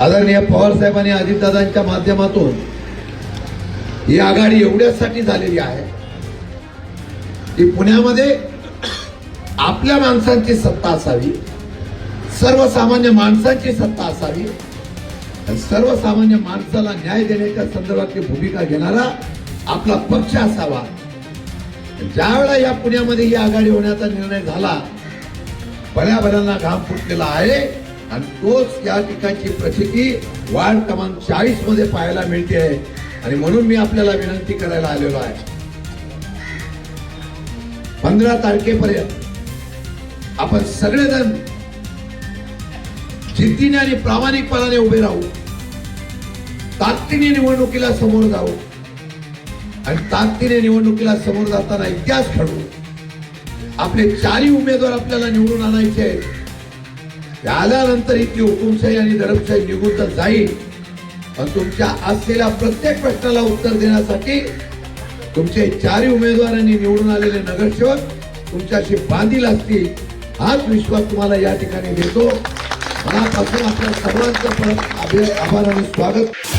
आदरणीय पवार साहेबांनी अजितदादांच्या माध्यमातून ही आघाडी एवढ्यासाठी झालेली आहे की पुण्यामध्ये आपल्या माणसांची सत्ता असावी सर्वसामान्य माणसांची सत्ता असावी सर्वसामान्य माणसाला न्याय देण्याच्या संदर्भातली भूमिका घेणारा आपला पक्ष असावा. ज्यावेळा या पुण्यामध्ये ही आघाडी होण्याचा निर्णय झाला बऱ्या बऱ्यांना घाम फुटलेला आहे. आणि तोच या ठिकाणची प्रसिद्धी वार्ड क्रमांक चाळीसमध्ये पाहायला मिळते. आहे आणि म्हणून मी आपल्याला विनंती करायला आलेलो आहे. पंधरा तारखेपर्यंत आपण सगळेजण जिद्दीने आणि प्रामाणिकपणाने उभे राहू. ताकदीने निवडणुकीला समोर जाऊ. आणि ताकदीने निवडणुकीला समोर जाताना इतिहास घडवू. आपले चारही उमेदवार आपल्याला निवडून आणायचे आहेत. त्यानंतर आल्यानंतर इथली हुकुमशाही आणि दडपशाही निघून तर जाईल. पण तुमच्या असलेल्या प्रत्येक प्रश्नाला उत्तर देण्यासाठी तुमचे चारही उमेदवारांनी निवडून आलेले नगरसेवक तुमच्याशी बांधील असतील हाच विश्वास तुम्हाला या ठिकाणी देतो. मनापासून आपल्या सर्वांचं परत आभार आणि स्वागत.